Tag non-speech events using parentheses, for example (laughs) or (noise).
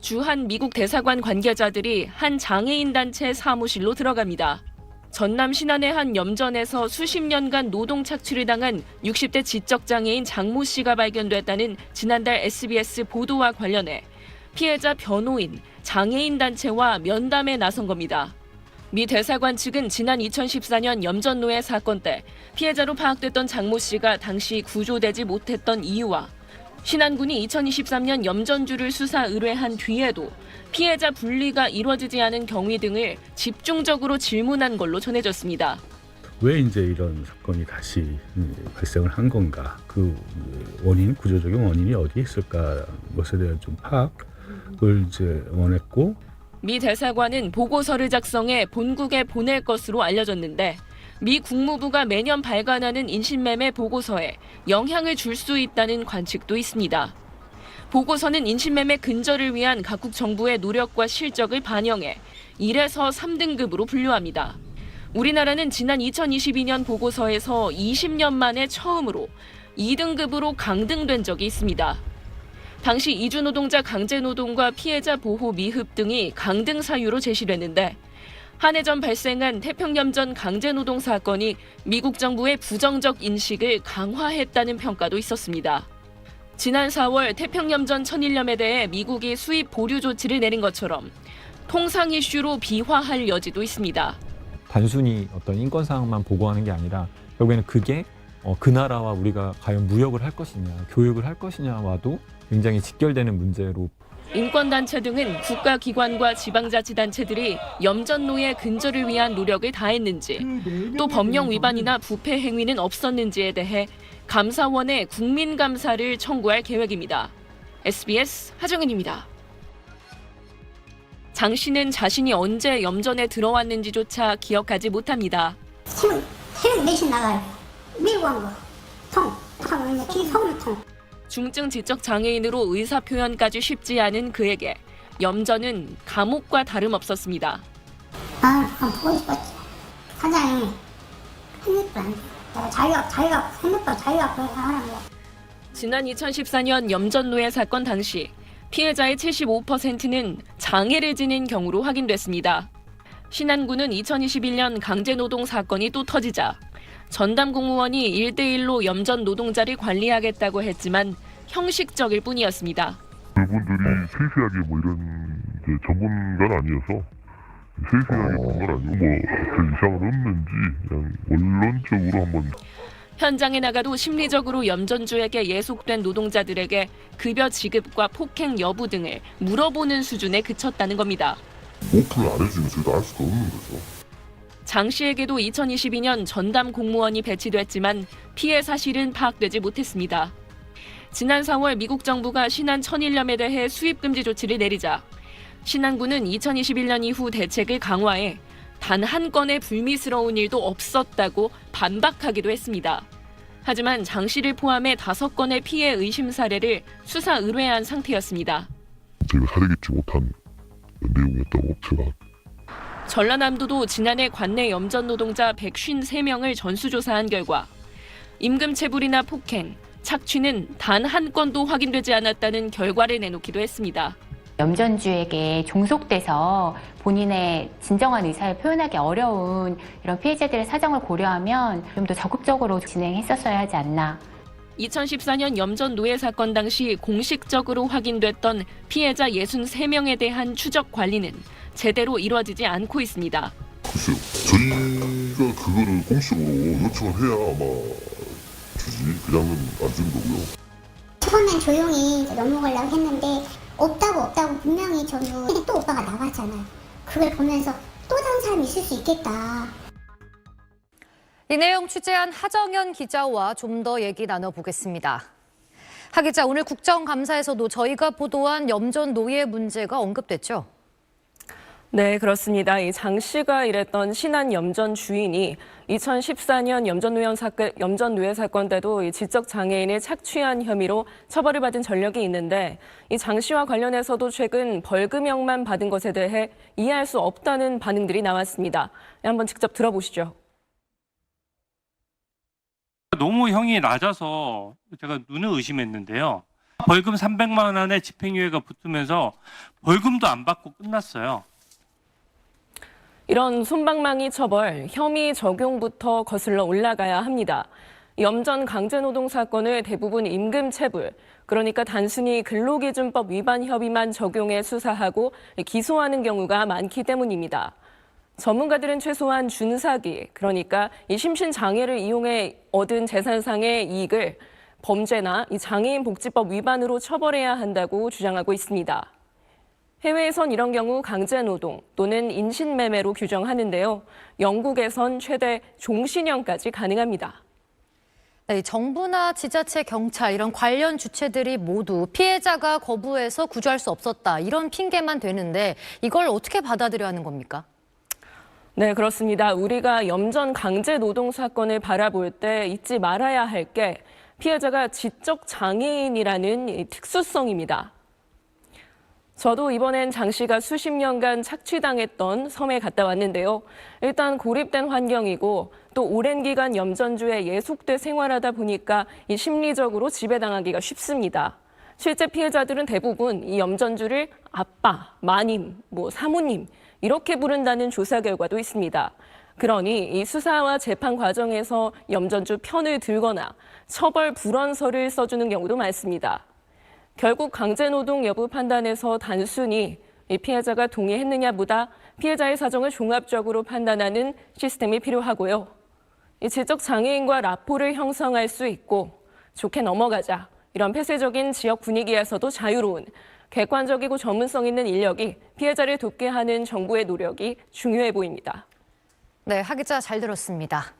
주한 미국 대사관 관계자들이 한 장애인 단체 사무실로 들어갑니다. 전남 신안의 한 염전에서 수십 년간 노동 착취를 당한 60대 지적 장애인 장모 씨가 발견됐다는 지난달 SBS 보도와 관련해 피해자 변호인, 장애인 단체와 면담에 나선 겁니다. 미 대사관 측은 지난 2014년 염전노예 사건 때 피해자로 파악됐던 장모 씨가 당시 구조되지 못했던 이유와 신안군이 2023년 염전주를 수사 의뢰한 뒤에도 피해자 분리가 이루어지지 않은 경위 등을 집중적으로 질문한 걸로 전해졌습니다. 왜 이제 이런 사건이 다시 음, 발생을 한 건가? 그 원인, 구조적인 원인이 어디에 있을까? 것에 대한 좀 파악을 이제 원했고 미 대사관은 보고서를 작성해 본국에 보낼 것으로 알려졌는데 미 국무부가 매년 발간하는 인신매매 보고서에 영향을 줄 수 있다는 관측도 있습니다. 보고서는 인신매매 근절을 위한 각국 정부의 노력과 실적을 반영해 1에서 3등급으로 분류합니다. 우리나라는 지난 2022년 보고서에서 20년 만에 처음으로 2등급으로 강등된 적이 있습니다. 당시 이주 노동자 강제 노동과 피해자 보호 미흡 등이 강등 사유로 제시됐는데 한 해 전 발생한 태평염전 강제 노동 사건이 미국 정부의 부정적 인식을 강화했다는 평가도 있었습니다. 지난 4월 태평염전 천일염에 대해 미국이 수입 보류 조치를 내린 것처럼 통상 이슈로 비화할 여지도 있습니다. 단순히 어떤 인권 사항만 보고하는 게 아니라 결국에는 그게 어, 그 나라와 우리가 과연 무역을 할 것이냐, 교육을 할 것이냐와도 굉장히 직결되는 문제로 인권단체 등은 국가기관과 지방자치단체들이 염전노예 근절을 위한 노력을 다했는지 또 법령 위반이나 부패 행위는 없었는지에 대해 감사원에 국민감사를 청구할 계획입니다. SBS 하정은입니다. 장 씨는 자신이 언제 염전에 들어왔는지조차 기억하지 못합니다. 힘은 힘은 내신 나가요. 밀고 한 거. 통. 통. 기 서울 통. 중증 지적 장애인으로 의사 표현까지 쉽지 않은 그에게 염전은 감옥과 다름없었습니다. 아, 한번 보고 싶었지. 사장이 핸드폰 안 돼. 내가 자기가 자기가 핸드폰 자기가 거. 지난 2014년 염전노예 사건 당시 피해자의 75%는 장애를 지닌 경우로 확인됐습니다. 신안군은 2021년 강제노동 사건이 또 터지자 전담 공무원이 1대1로 염전 노동자를 관리하겠다고 했지만 형식적일 뿐이었습니다. 그분들이 세세하게 뭐 이런 이제 전문가는 아니어서 세세하게 본건 아니고 뭐별 이상은 없는지 그냥 원론적으로 한번 현장에 나가도 심리적으로 염전주에게 예속된 노동자들에게 급여 지급과 폭행 여부 등을 물어보는 수준에 그쳤다는 겁니다. 오픈을 안 해주면 저희도 알 수가 없는 거죠. 장 씨에게도 2022년 전담 공무원이 배치됐지만 피해 사실은 파악되지 못했습니다. 지난 4월 미국 정부가 신안 천일염에 대해 수입 금지 조치를 내리자 신안군은 2021년 이후 대책을 강화해 단 한 건의 불미스러운 일도 없었다고 반박하기도 했습니다. 하지만 장 씨를 포함해 다섯 건의 피해 의심 사례를 수사 의뢰한 상태였습니다. 저희가 사려있지 못한 내용이었다고 제가 전라남도도 지난해 관내 염전 노동자 153명을 전수조사한 결과 임금 체불이나 폭행, 착취는 단 한 건도 확인되지 않았다는 결과를 내놓기도 했습니다. 염전주에게 종속돼서 본인의 진정한 의사를 표현하기 어려운 이런 피해자들의 사정을 고려하면 좀 더 적극적으로 진행했었어야 하지 않나. 2014년 염전 노예 사건 당시 공식적으로 확인됐던 피해자 63명에 대한 추적 관리는 제대로 이루어지지 않고 있습니다. 글쎄요 저희가 그거를 공식으로 요청을 해야 아마 주지 그냥은 안 주는 거고요. 처음엔 조용히 넘어가려고 했는데 없다고 없다고 분명히 저도 (laughs) 또 오빠가 나왔잖아요. 그걸 보면서 또 다른 사람이 있을 수 있겠다. 이 내용 취재한 하정현 기자와 좀 더 얘기 나눠보겠습니다. 하 기자, 오늘 국정감사에서도 저희가 보도한 염전 노예 문제가 언급됐죠? 네, 그렇습니다. 이 장 씨가 일했던 신안 염전 주인이 2014년 염전노예 사건, 염전노예 사건 때도 이 지적 장애인을 착취한 혐의로 처벌을 받은 전력이 있는데 이 장 씨와 관련해서도 최근 벌금형만 받은 것에 대해 이해할 수 없다는 반응들이 나왔습니다. 네, 한번 직접 들어보시죠. 너무 형이 낮아서 제가 눈을 의심했는데요. 벌금 300만 원의 집행유예가 붙으면서 벌금도 안 받고 끝났어요. 이런 솜방망이 처벌, 혐의 적용부터 거슬러 올라가야 합니다. 염전 강제노동 사건을 대부분 임금 체불, 그러니까 단순히 근로기준법 위반 혐의만 적용해 수사하고 기소하는 경우가 많기 때문입니다. 전문가들은 최소한 준사기, 그러니까 이 심신 장애를 이용해 얻은 재산상의 이익을 범죄나 이 장애인 복지법 위반으로 처벌해야 한다고 주장하고 있습니다. 해외에선 이런 경우 강제 노동 또는 인신매매로 규정하는데요. 영국에선 최대 종신형까지 가능합니다. 네, 정부나 지자체, 경찰 이런 관련 주체들이 모두 피해자가 거부해서 구조할 수 없었다 이런 핑계만 되는데 이걸 어떻게 받아들여야 하는 겁니까? 네, 그렇습니다. 우리가 염전 강제 노동 사건을 바라볼 때 잊지 말아야 할 게 피해자가 지적 장애인이라는 이 특수성입니다. 저도 이번엔 장 씨가 수십 년간 착취당했던 섬에 갔다 왔는데요. 일단 고립된 환경이고 또 오랜 기간 염전주에 예속돼 생활하다 보니까 이 심리적으로 지배당하기가 쉽습니다. 실제 피해자들은 대부분 이 염전주를 아빠, 마님, 뭐 사모님 이렇게 부른다는 조사 결과도 있습니다. 그러니 이 수사와 재판 과정에서 염전주 편을 들거나 처벌 불원서를 써주는 경우도 많습니다. 결국 강제노동 여부 판단에서 단순히 이 피해자가 동의했느냐보다 피해자의 사정을 종합적으로 판단하는 시스템이 필요하고요. 이 지적 장애인과 라포를 형성할 수 있고 좋게 넘어가자 이런 폐쇄적인 지역 분위기에서도 자유로운 객관적이고 전문성 있는 인력이 피해자를 돕게 하는 정부의 노력이 중요해 보입니다. 네, 하 기자 잘 들었습니다.